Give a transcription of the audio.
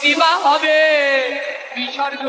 প্রতিভা হবে। বিসর্গ